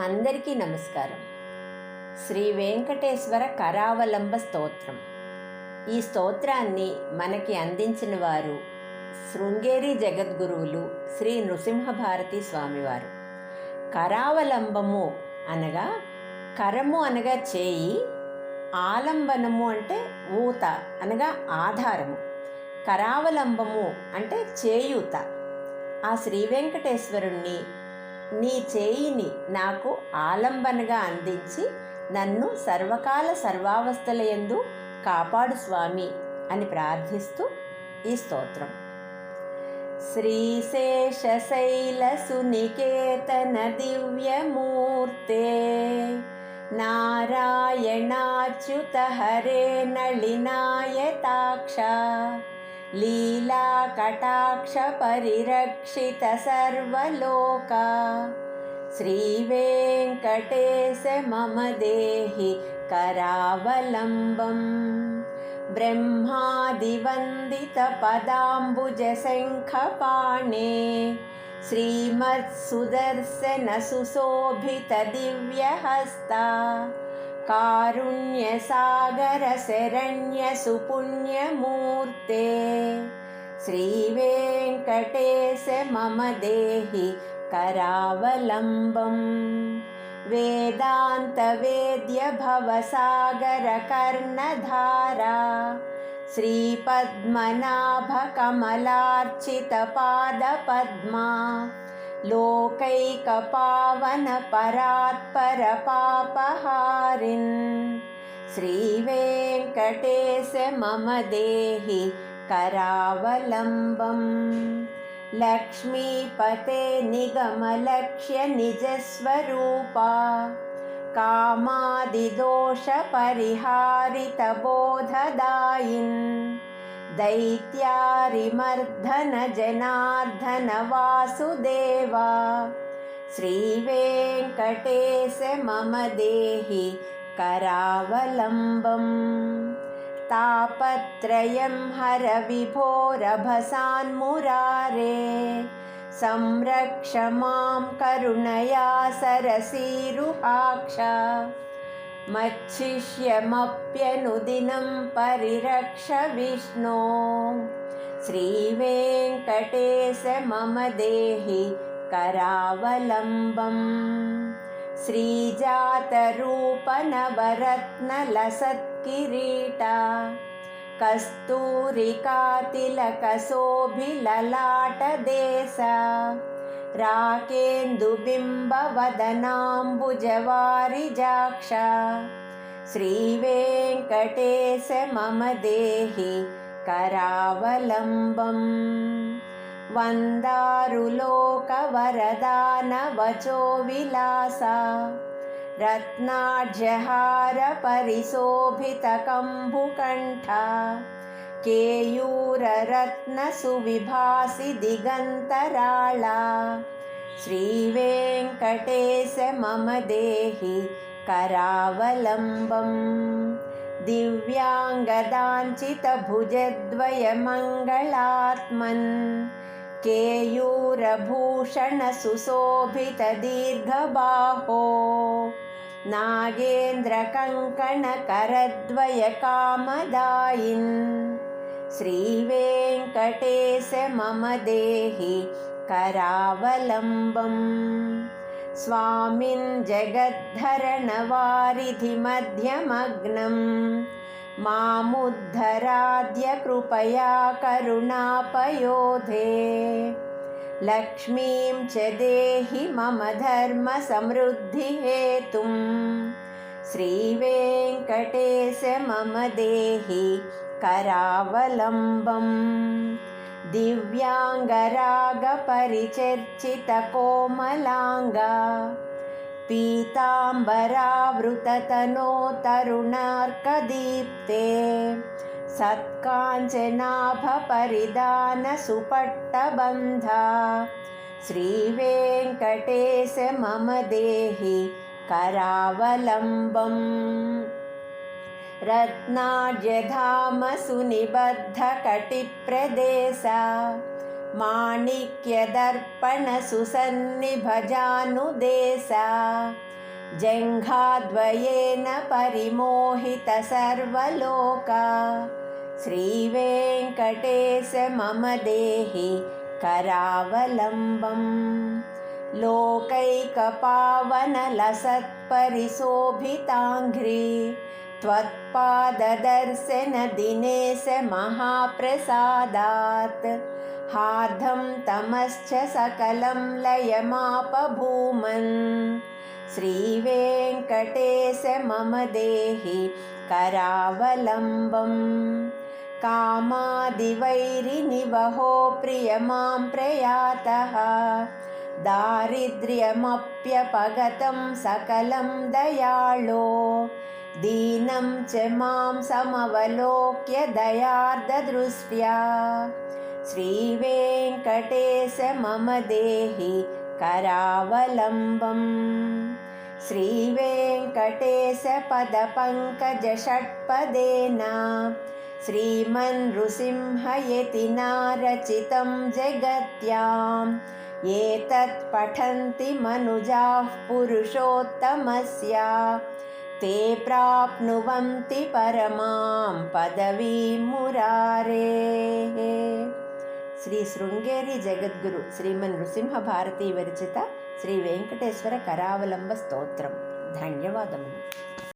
అందరికీ నమస్కారం. శ్రీ వెంకటేశ్వర కరావలంబ స్తోత్రం. ఈ స్తోత్రాన్ని మనకి అందించిన వారు శృంగేరి జగద్గురువులు శ్రీ నృసింహభారతి స్వామివారు. కరావలంబము అనగా కరము అనగా చేయి ఆలంబనము అంటే ఊత అనగా ఆధారము. కరావలంబము అంటే చేయూత. ఆ శ్రీ వెంకటేశ్వరుణ్ణి నీ చేయిని నాకు ఆలంబనగా అందించి నన్ను సర్వకాల సర్వావస్థలయందు కాపాడు స్వామి అని ప్రార్థిస్తూ ఈ స్తోత్రం. శ్రీశేషశైలసునికేతన దివ్యమూర్తే నారాయణాచ్యుత హరే నళినాయతాక్ష लीलाकटाक्षपरिरक्षित सर्वलोका श्रीवेङ्कटेश मम देहि करावलम्बम्। ब्रह्मादिवन्दितपदाम्बुजशङ्खपाणे। श्रीमत्सुदर्शनसुशोभितदिव्यहस्ता कारुण्यसागरशरण्यसुपुण्यमूर्ते श्रीवेङ्कटेश मम देहि करावलम्बम्। वेदान्तवेद्यभवसागरकर्णधारा श्रीपद्मनाभकमलार्चितपादपद्मा लोकैकपावनपरात्परपापहारिन् श्रीवेङ्कटेश मम देहि करावलम्बम् लक्ष्मीपते निगमलक्ष्यनिजस्वरूपा कामादिदोषपरिहारितबोधदायिन् दैत्यारिमर्दनजनार्दनवासुदेवा। श्रीवेङ्कटेश मम देहि करावलम्बम्। तापत्रयं हर विभोरभसान्मुरारे संरक्ष मां करुणया सरसीरुहाक्ष मच्छिष्यमप्यनुदिनं परिरक्ष विष्णो। श्रीवेङ्कटेश मम देहि करावलम्बम्। श्रीजातरूपनवरत्नलसत्किरीटा। कस्तूरिकातिलकशोभिललाटदेश राकेन्दुबिम्बवदनाम्बुजवारिजाक्ष। श्रीवेङ्कटेश मम देहि करावलम्बम्। वन्दारुलोकवरदानवचो विलासा रत्नाढ्यहारपरिशोभितकम्बुकण्ठा केयूररत्नसुविभासि श्रीवेङ्कटेश मम देहि करावलम्बम्। दिव्याङ्गदाञ्चितभुजद्वयमङ्गलात्मन्। केयूरभूषणसुशोभितदीर्घबाहो। नागेन्द्रकङ्कणकरद्वयकामदायिन् श्रीवेङ्कटेश मम देहि करावलम्बम्। स्वामिन् जगद्धरणवारिधिमध्यमग्नम्। मामुद्धराद्य कृपया करुणापयोधे। लक्ष्मीं च देहि मम धर्मसमृद्धिहेतुं श्रीवेङ्कटेश मम देहि करावलम्बम्। दिव्याङ्गरागपरिचर्चितकोमलाङ्गा पीताम्बरावृततनो तरुणार्कदीप्ते श्रीवेङ्कटेश मम देहि करावलम्बम् रत्नाढ्यधामसुनिबद्धकटिप्रदेशा माणिक्यदर्पणसुसन्निभजानुदेशा। जङ्घाद्वयेन परिमोहितसर्वलोका। श्रीवेङ्कटेश मम देहि करावलम्बम्। लोकैकपावनलसत्परिशोभिताङ्घ्रि त्वत्पाददर्शनदिनेश महाप्रसादात्। हार्धं तमश्च सकलं लयमापभूमन्। श्रीवेङ्कटेश मम देहि करावलम्बम्। कामादिवैरिनिवहो प्रिय मां प्रयातः। दारिद्र्यमप्यपगतं सकलं दयाळो दीनं च मां समवलोक्य दयार्ददृष्ट्या। श्रीवेङ्कटेश मम देहि करावलम्बम्। श्रीवेङ्कटेश पदपङ्कजषट्पदेन श्रीमन्नृसिंहयतिना रचितं जगत्याम् एतत् पठन्ति मनुजाः पुरुषोत्तमस्य ते प्राप्नुवन्ति परमां पदवीं मुरारेः శ్రీ శృంగేరి జగద్గురు శ్రీమన్ నృసింహభారతి విరచిత శ్రీ వెంకటేశ్వర కరావలంబ స్తోత్రం ధన్యవాదములు